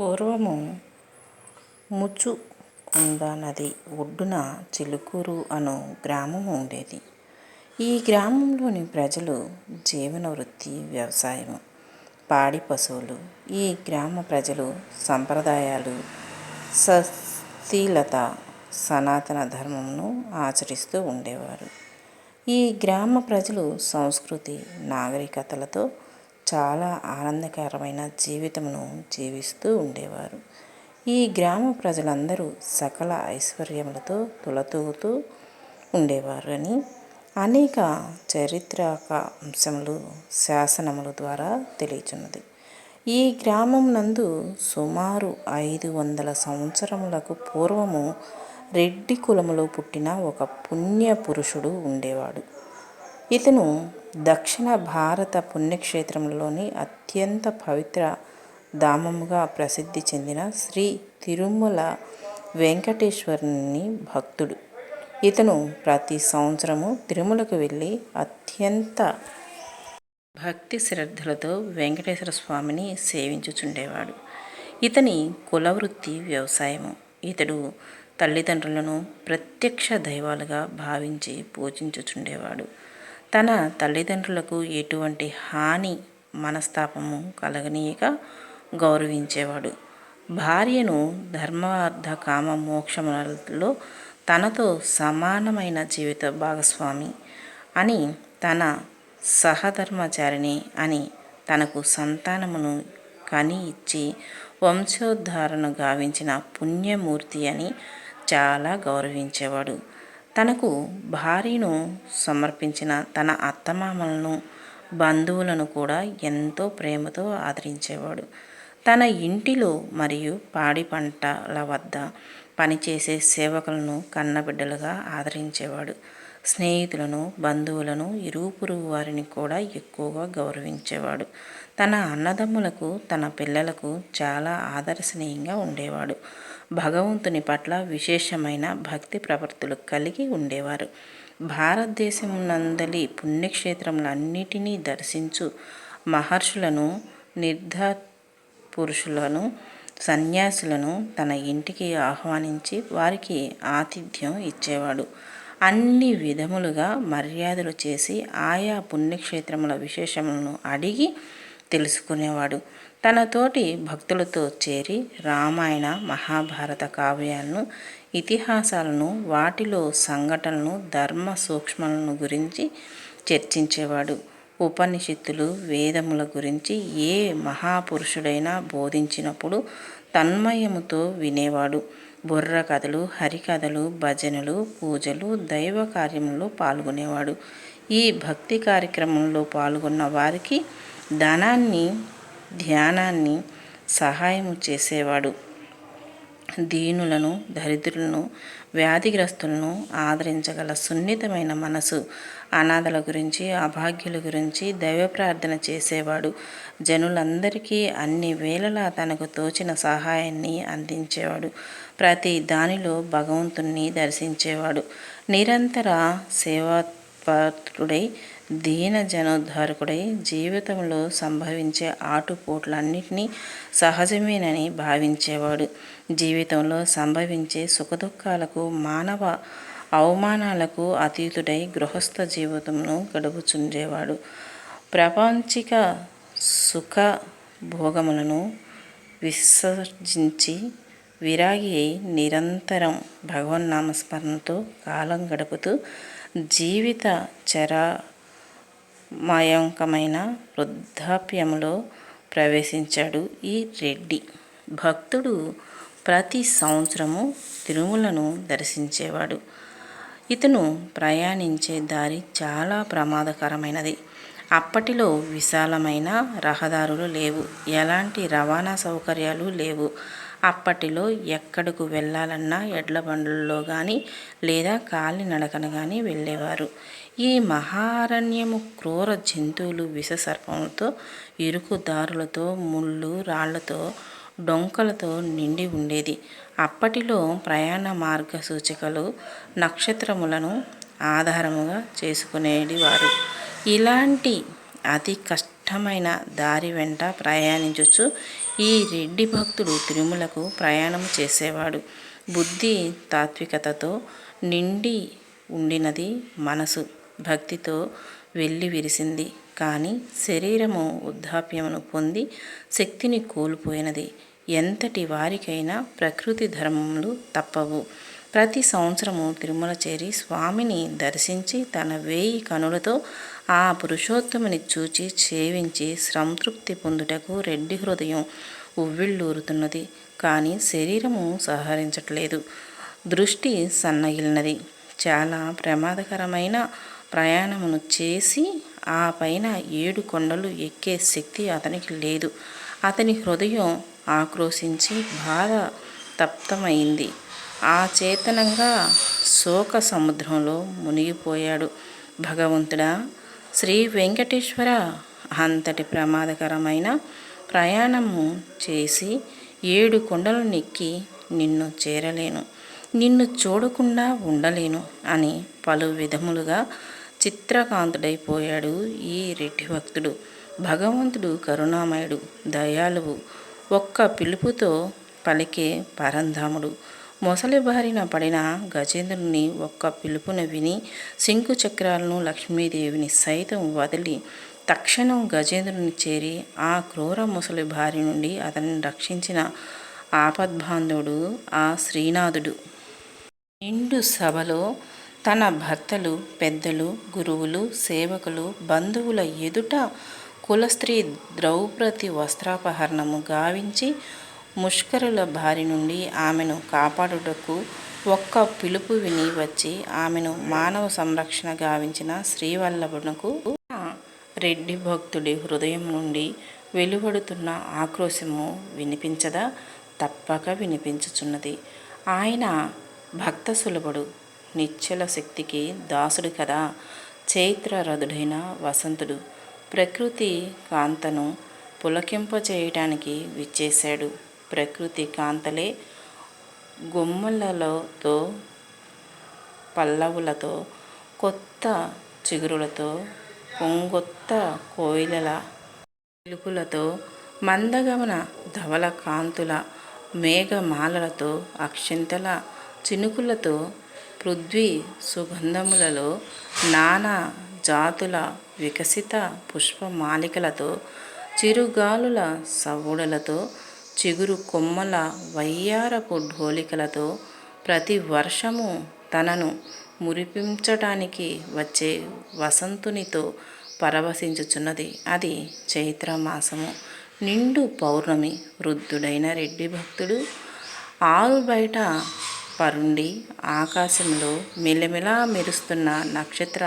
పూర్వము ముచుకుంద నది ఒడ్డున చిలుకూరు అను గ్రామం ఉండేది. ఈ గ్రామంలోని ప్రజలు జీవన వృత్తి వ్యవసాయం పాడి పశువులు. ఈ గ్రామ ప్రజలు సంప్రదాయాలు, సశీలత సనాతన ధర్మమును ఆచరిస్తూ ఉండేవారు. ఈ గ్రామ ప్రజలు సంస్కృతి, నాగరికతలతో చాలా ఆనందకరమైన జీవితమును జీవిస్తూ ఉండేవారు. ఈ గ్రామ ప్రజలందరూ సకల ఐశ్వర్యములతో తులతూగుతూ ఉండేవారు అని అనేక చారిత్రకాంశములు, శాసనముల ద్వారా తెలియచున్నది ఈ గ్రామం నందు సుమారు ఐదు వందల సంవత్సరములకు పూర్వము రెడ్డి కులములో పుట్టిన ఒక పుణ్య పురుషుడు ఉండేవాడు. ఇతను దక్షిణ భారత పుణ్యక్షేత్రంలోని అత్యంత పవిత్ర ధామముగా ప్రసిద్ధి చెందిన శ్రీ తిరుమల వెంకటేశ్వరుని భక్తుడు. ఇతను ప్రతి సంవత్సరము తిరుమలకు వెళ్ళి అత్యంత భక్తి శ్రద్ధలతో వెంకటేశ్వర స్వామిని సేవించుచుండేవాడు. ఇతని కులవృత్తి వ్యవసాయము. ఇతడు తల్లిదండ్రులను ప్రత్యక్ష దైవాలుగా భావించి పూజించుచుండేవాడు. తన తల్లిదండ్రులకు ఎటువంటి హాని మనస్తాపము కలగనీయక గౌరవించేవాడు. భార్యను ధర్మార్థ కామ మోక్షములలో తనతో సమానమైన జీవిత భాగస్వామి అని తన సహధర్మచారిణి అని తనకు సంతానమును కని ఇచ్చి వంశోద్ధారణ గావించిన పుణ్యమూర్తి అని చాలా గౌరవించేవాడు. తనకు భార్యను సమర్పించిన తన అత్తమామలను, బంధువులను కూడా ఎంతో ప్రేమతో ఆదరించేవాడు. తన ఇంటిలో మరియు పాడి పంటల వద్ద పనిచేసే సేవకులను కన్నబిడ్డలుగా ఆదరించేవాడు. స్నేహితులను, బంధువులను, ఇరుగుపొరుగు వారిని కూడా ఎక్కువగా గౌరవించేవాడు. తన అన్నదమ్ములకు, తన పిల్లలకు చాలా ఆదర్శనీయంగా ఉండేవాడు. భగవంతుని పట్ల విశేషమైన భక్తి ప్రవర్తులు కలిగి ఉండేవారు. భారతదేశం నందలి పుణ్యక్షేత్రములన్నిటినీ దర్శించు మహర్షులను, నిర్ధ పురుషులను సన్యాసులను తన ఇంటికి ఆహ్వానించి వారికి ఆతిథ్యం ఇచ్చేవాడు. అన్ని విధములుగా మర్యాదలు చేసి ఆయా పుణ్యక్షేత్రముల విశేషములను అడిగి తెలుసుకునేవాడు. తనతోటి భక్తులతో చేరి రామాయణ, మహాభారత కావ్యాలను, ఇతిహాసాలను, వాటిలో సంఘటనలను, ధర్మ సూక్ష్మలను గురించి చర్చించేవాడు. ఉపనిషత్తులు, వేదముల గురించి ఏ మహాపురుషుడైనా బోధించినప్పుడు తన్మయముతో వినేవాడు. బుర్రకథలు, హరికథలు, భజనలు, పూజలు, దైవ కార్యములలో పాల్గొనేవాడు. ఈ భక్తి కార్యక్రమంలో పాల్గొన్న వారికి ధనాన్ని, ధ్యానాన్ని సహాయము చేసేవాడు. దీనులను, దరిద్రులను, వ్యాధిగ్రస్తులను ఆదరించగల సున్నితమైన మనసు. అనాథల గురించి, అభాగ్యుల గురించి దైవ ప్రార్థన చేసేవాడు. జనులందరికీ అన్ని వేళలా తనకు తోచిన సహాయాన్ని అందించేవాడు. ప్రతి దానిలో భగవంతుణ్ణి దర్శించేవాడు. నిరంతర సేవాతత్పరుడై, దీన జనోద్ధారకుడై, జీవితంలో సంభవించే ఆటుపోట్లన్నింటినీ సహజమేనని భావించేవాడు. జీవితంలో సంభవించే సుఖదుఃఖాలకు, మానవ అవమానాలకు అతీతుడై గృహస్థ జీవితంను గడుపుచుండేవాడు. ప్రాపంచిక సుఖభోగములను విసర్జించి విరాగి అయి నిరంతరం భగవన్నామస్మరణతో కాలం గడుపుతూ జీవిత మయాంకమైన వృద్ధాప్యములో ప్రవేశించాడు ఈ రెడ్డి భక్తుడు. ప్రతి సంవత్సరము తిరుమలను దర్శించేవాడు. ఇతను ప్రయాణించే దారి చాలా ప్రమాదకరమైనది. అప్పటిలో విశాలమైన రహదారులు లేవు. ఎలాంటి రవాణా సౌకర్యాలు లేవు. అప్పటిలో ఎక్కడకు వెళ్ళాలన్నా ఎడ్ల బండ్లలో కానీ లేదా కాలి కానీ వెళ్ళేవారు. ఈ మహారణ్యము క్రూర జంతువులు, విషసర్పములతో ఇరుకుదారులతో ఇరుకు దారులతో, ముళ్ళు రాళ్ళతో, డొంకలతో నిండి ఉండేది. అప్పటిలో ప్రయాణ మార్గ సూచికలు నక్షత్రములను ఆధారముగా చేసుకునేవారు ఇలాంటి అతి కష్టమైన దారి వెంట ప్రయాణించుచు ఈ రెడ్డి భక్తుడు తిరుమలకు ప్రయాణం చేసేవాడు. బుద్ధి తాత్వికతతో నిండి ఉండినది మనసు. భక్తితో వెళ్ళి విరిసింది. కానీ శరీరము వృద్ధాప్యమును పొంది శక్తిని కోల్పోయినది. ఎంతటి వారికైనా ప్రకృతి ధర్మములు తప్పవు. ప్రతి సంవత్సరము తిరుమల చేరి స్వామిని దర్శించి తన వేయి కనులతో ఆ పురుషోత్తముని చూచి సేవించి సంతృప్తి పొందుటకు రెడ్డి హృదయం ఉవ్విళ్ళూరుతున్నది. కానీ శరీరము సహకరించట్లేదు దృష్టి సన్నగిలినది. చాలా ప్రమాదకరమైన ప్రయాణమును చేసి ఆ పైన ఏడు కొండలు ఎక్కే శక్తి అతనికి లేదు. అతని హృదయం ఆక్రోశించి బాధ తప్తమైంది. ఆ చేతనంగా శోక సముద్రంలో మునిగిపోయాడు. భగవంతుడా శ్రీ వెంకటేశ్వర అంతటి ప్రమాదకరమైన ప్రయాణము చేసి ఏడు కొండలు నెక్కి నిన్ను చేరలేను నిన్ను చూడకుండా ఉండలేను అని పలు విధములుగా చిత్రకాంతుడైపోయాడు ఈ రెడ్డి భక్తుడు. భగవంతుడు కరుణామయుడు దయాళువు ఒక్క పిలుపుతో పలికే పరంధాముడు. మొసలి బారిన పడిన గజేంద్రుని ఒక్క పిలుపును విని శంకు చక్రాలను లక్ష్మీదేవిని సైతం వదిలి తక్షణం గజేంద్రుని చేరి ఆ క్రూర ముసలి బారి నుండి అతనిని రక్షించిన ఆపద్బాంధవుడు ఆ శ్రీనాథుడు. నిండు సభలో తన భర్తలు పెద్దలు గురువులు సేవకులు బంధువుల ఎదుట కులస్త్రీ ద్రౌపది వస్త్రాపహరణము గావించి ముష్కరుల బారి నుండి ఆమెను కాపాడుటకు ఒక్క పిలుపు విని వచ్చి ఆమెను మానవ సంరక్షణ గావించిన శ్రీవల్లభునకు రెడ్డి భక్తుడి హృదయం నుండి వెలువడుతున్న ఆక్రోశము వినిపించదా? తప్పక వినిపించుచున్నది. ఆయన భక్త సులభుడు నిశ్చల శక్తికి దాసుడు కదా? చైత్రరథుడైన వసంతుడు ప్రకృతి కాంతను పులకింపచేయటానికి విచ్చేశాడు. ప్రకృతి కాంతలే గుమ్మలతో పల్లవులతో కొత్త చిగురులతో కొంగొత్త కోయిలల పిలుపులతో మందగమన ధవల కాంతుల మేఘమాలలతో అక్షింతల చినుకులతో పృథ్వీ సుగంధములలో నానా జాతుల వికసిత పుష్పమాలికలతో చిరుగాలుల సవుడలతో చిగురు కొమ్మల వయ్యారపు ఢోలికలతో ప్రతి వర్షము తనను మురిపించటానికి వచ్చే వసంతునితో పరవశించుచున్నది. అది చైత్రమాసము. నిండు పౌర్ణమి. వృద్ధుడైన రెడ్డి భక్తుడు ఆరు బయట పరుండి ఆకాశంలో మెలమెలా మెరుస్తున్న నక్షత్ర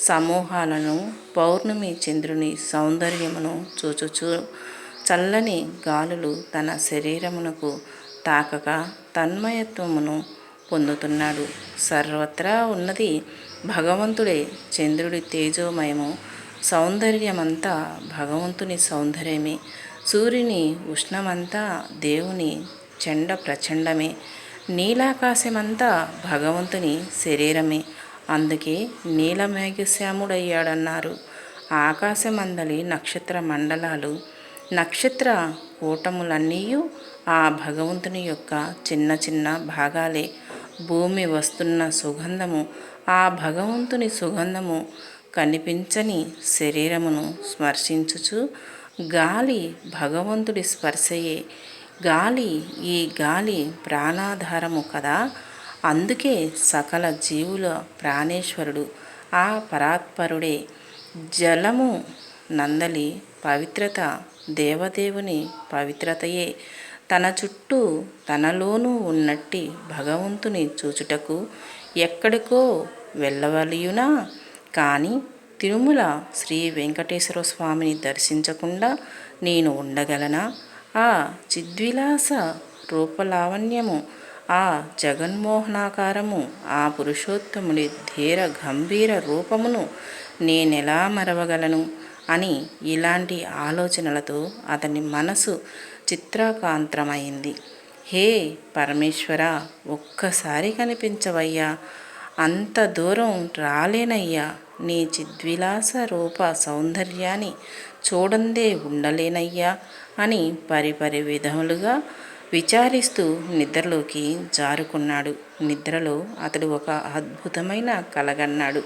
సమూహాలను పౌర్ణమి చంద్రుని సౌందర్యమును చూచుచూ చల్లని గాలులు తన శరీరమునకు తాకక తన్మయత్వమును పొందుతున్నాడు. సర్వత్రా ఉన్నది భగవంతుడే. చంద్రుడి తేజోమయము సౌందర్యమంతా భగవంతుని సౌందర్యమే. సూర్యుని ఉష్ణమంతా దేవుని చండ ప్రచండమే. నీలాకాశమంతా భగవంతుని శరీరమే. అందుకే నీలమేఘశ్యాముడయ్యాడన్నారు. ఆకాశమందలి నక్షత్ర మండలాలు నక్షత్ర కూటములన్నీ ఆ భగవంతుని యొక్క చిన్న చిన్న భాగాలే. భూమి వస్తున్న సుగంధము ఆ భగవంతుని సుగంధము కనిపించని శరీరమును స్పర్శించుచు గాలి భగవంతుడి స్పర్శయే. గాలి ఈ గాలి ప్రాణాధారము కదా. అందుకే సకల జీవుల ప్రాణేశ్వరుడు ఆ పరాత్పరుడే. జలము నందలి పవిత్రత దేవదేవుని పవిత్రతయే. తన చుట్టూ తనలోనూ ఉన్నట్టి భగవంతుని చూచుటకు ఎక్కడికో వెళ్ళవలియునా? కానీ తిరుమల శ్రీ వెంకటేశ్వర స్వామిని దర్శించకుండా నేను ఉండగలనా? ఆ చిద్విలాస రూపలావణ్యము ఆ జగన్మోహనాకారము ఆ పురుషోత్తముడి ధీర గంభీర రూపమును నేనెలా మరవగలను? అని ఇలాంటి ఆలోచనలతో అతని మనసు చిత్రాకాంత్రమైంది హే పరమేశ్వర ఒక్కసారి కనిపించవయ్యా. అంత దూరం రాలేనయ్యా. నీ చిద్విలాస రూప సౌందర్యాన్ని చూడందే ఉండలేనయ్యా అని పరిపరి విధములుగా విచారిస్తూ నిద్రలోకి జారుకున్నాడు. నిద్రలో అతడు ఒక అద్భుతమైన కలగన్నాడు.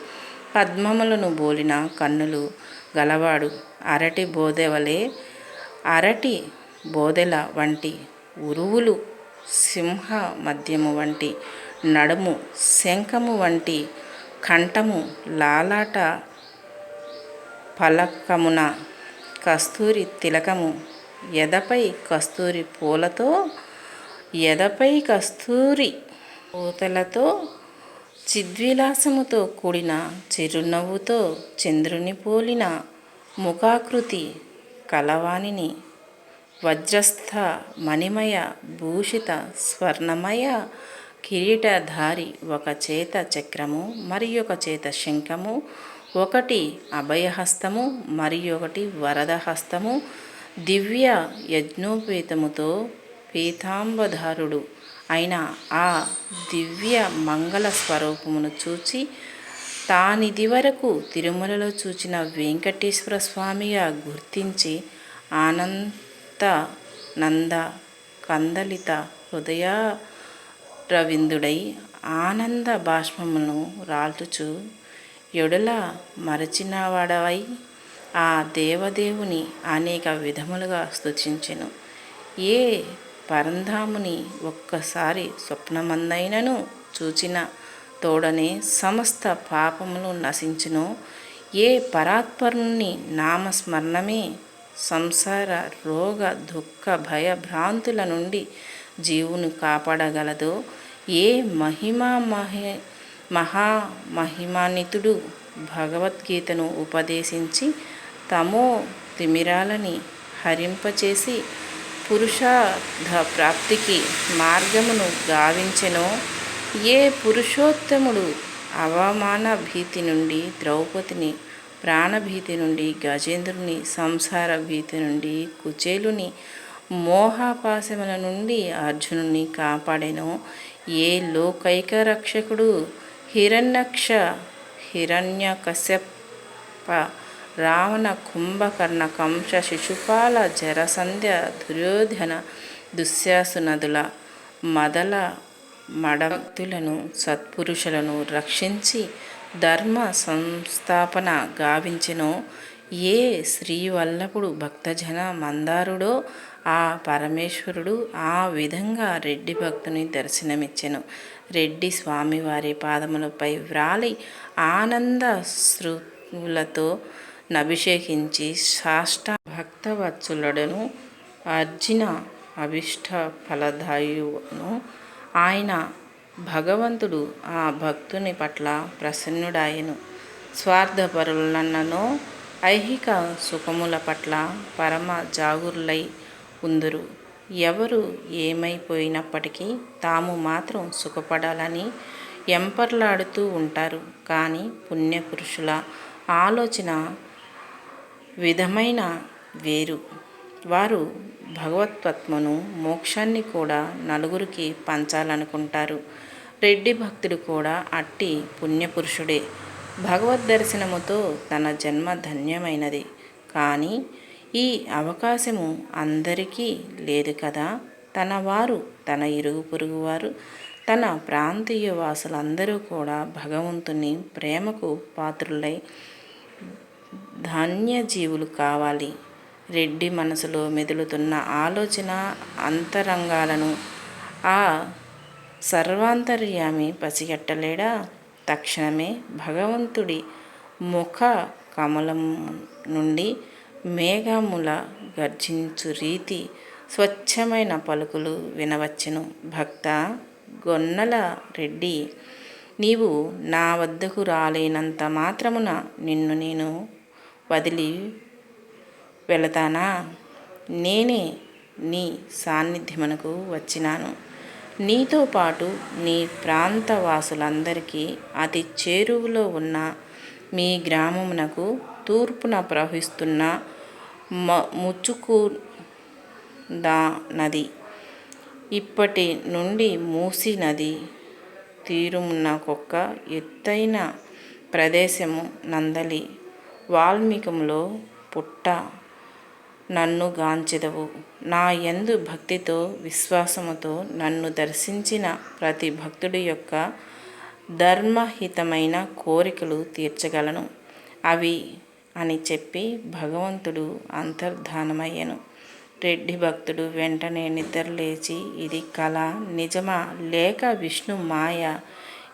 పద్మములను బోలిన కన్నులు గలవాడు. అరటి బోదెవలే అరటి బోదెల వంటి ఉరువులు సింహ మద్యము వంటి నడుము శంఖము వంటి కంఠము లాలాట పలకమున కస్తూరి తిలకము ఎదపై కస్తూరి పూలతో ఎదపై కస్తూరి పూతలతో చిద్విలాసముతో కూడిన చిరునవ్వుతో చంద్రుని పోలిన ముఖాకృతి కలవాణిని వజ్రస్థ మణిమయ భూషిత స్వర్ణమయ కిరీటధారి ఒక చేత చక్రము మరి ఒక చేత శంఖము ఒకటి అభయహస్తము మరి ఒకటి వరదహస్తము దివ్య యజ్ఞోపేతముతో పీతాంబధారుడు అయిన ఆ దివ్య మంగళ స్వరూపమును చూచి తానిది వరకు తిరుమలలో చూచిన వెంకటేశ్వర స్వామిగా గుర్తించి ఆనంద నంద కందలిత హృదయ రవిందుడై ఆనంద బాష్పమును రాల్చుచు ఎడుల మరచినవాడవై ఆ దేవదేవుని అనేక విధములుగా స్తుతించెను. ఏ పరంధాముని ఒక్కసారి స్వప్నమందైనను చూచిన తోడనే సమస్త పాపములు నశించును. ఏ పరాత్పరుని నామస్మరణమే? సంసార రోగ దుఃఖ భయ భ్రాంతుల నుండి జీవును కాపాడగలదో. ఏ మహిమా మహి మహామహిమాన్వితుడు భగవద్గీతను ఉపదేశించి తమో తిమిరాలని హరింపచేసి పురుషార్థ ప్రాప్తికి మార్గమును గావించెనో ఏ పురుషోత్తముడు అవమాన భీతి నుండి ద్రౌపదిని ప్రాణభీతి నుండి గజేంద్రుని సంసార భీతి నుండి కుచేలుని మోహాపాశముల నుండి అర్జునుని కాపాడెనో ఏ లోకైక రక్షకుడు హిరణ్యక్ష హిరణ్యకశ్యప రావణ కుంభకర్ణ కంస శిశుపాల జరసంధ్య దుర్యోధన దుశ్శాసునదుల మదల మడభక్తులను సత్పురుషులను రక్షించి ధర్మ సంస్థాపన గావించెనో ఏ శ్రీవల్లభుడు భక్తజన మందారుడో ఆ పరమేశ్వరుడు ఆ విధంగా రెడ్డి భక్తుని దర్శనమిచ్చెను. రెడ్డి స్వామివారి పాదములపై వ్రాలి ఆనంద శృతులతో నభిషేకించి సాష్ట భక్తవత్సలుడను అర్జున అభిష్ట ఫలదాయును ఆయన భగవంతుడు ఆ భక్తుని పట్ల ప్రసన్నుడాయను. స్వార్థపరులన్నను ఐహిక సుఖముల పట్ల పరమ జాగురులై ఉందురు. ఎవరు ఏమైపోయినప్పటికీ తాము మాత్రం సుఖపడాలని ఎంపర్లాడుతూ ఉంటారు. కానీ పుణ్యపురుషుల ఆలోచన విధమైన వేరు. వారు భగవత్వత్మను మోక్షాన్ని కూడా నలుగురికి పంచాలనుకుంటారు. రెడ్డి భక్తుడు కూడా అట్టి పుణ్యపురుషుడే. భగవద్ దర్శనముతో తన జన్మ ధన్యమైనది. కానీ ఈ అవకాశము అందరికీ లేదు కదా? తన వారు తన ఇరుగు పొరుగు వారు తన ప్రాంతీయ వాసులందరూ కూడా భగవంతుని ప్రేమకు పాత్రులై ధాన్యజీవులు కావాలి. రెడ్డి మనసులో మెదులుతున్న ఆలోచన అంతరంగాలను ఆ సర్వాంతర్యామి పసిగట్టలేడా? తక్షణమే భగవంతుడి ముఖ కమలం నుండి మేఘముల గర్జించు రీతి స్వచ్ఛమైన పలుకులు వినవచ్చును. భక్త గొన్నల రెడ్డి నీవు నా వద్దకు రాలేనంత మాత్రమున నిన్ను నేను వదిలి వెళతానా? నేనే నీ సాన్నిధ్యమునకు వచ్చినాను. నీతో పాటు నీ ప్రాంత వాసులందరికీ అతి చేరువలో ఉన్న మీ గ్రామమునకు తూర్పున ప్రవహిస్తున్న మ ముచ్చుకు దా నది ఇప్పటి నుండి మూసి నది తీరుమునకొక్క ఎత్తైన ప్రదేశము నందలి. వాల్మీకంలో పుట్ట నన్ను గాంచెదవు. నా యందు భక్తితో విశ్వాసముతో నన్ను దర్శించిన ప్రతి భక్తుడి యొక్క ధర్మహితమైన కోరికలు తీర్చగలను. అవి అని చెప్పి భగవంతుడు అంతర్ధానమయ్యను. రెడ్డి భక్తుడు వెంటనే నిద్రలేచి ఇది కళ నిజమా? లేక విష్ణు మాయ?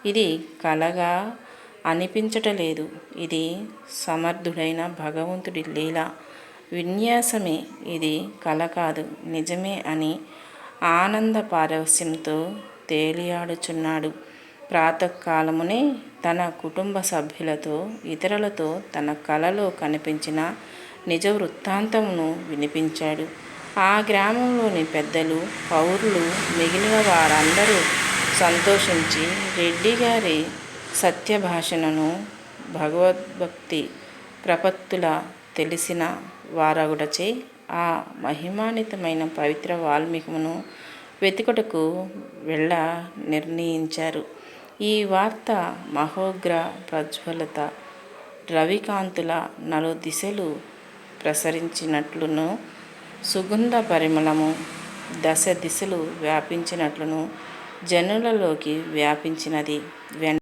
ఇది కలగా అనిపించటలేదు. ఇది సమర్థుడైన భగవంతుడి లీల. విన్యాసమే ఇది కల కాదు నిజమే అని ఆనంద పారవస్యంతో తేలియాడుచున్నాడు. ప్రాతకాలమునే తన కుటుంబ సభ్యులతో ఇతరులతో తన కలలో కనిపించిన నిజ వృత్తాంతమును వినిపించాడు. ఆ గ్రామంలోని పెద్దలు పౌరులు మిగిలిన వారందరూ సంతోషించి రెడ్డి గారి సత్యభాషణను భగవద్భక్తి ప్రపత్తుల తెలిసిన వారగుడచే ఆ మహిమాన్వితమైన పవిత్ర వాల్మీకమును వెతుకుటకు వెళ్ళ నిర్ణయించారు. ఈ వార్త మహోగ్ర ప్రజ్వలత రవికాంతుల నలు దిశలు ప్రసరించినట్లును సుగంధ పరిమళము దశ దిశలు వ్యాపించినట్లును జనులలోకి వ్యాపించినది. వెన్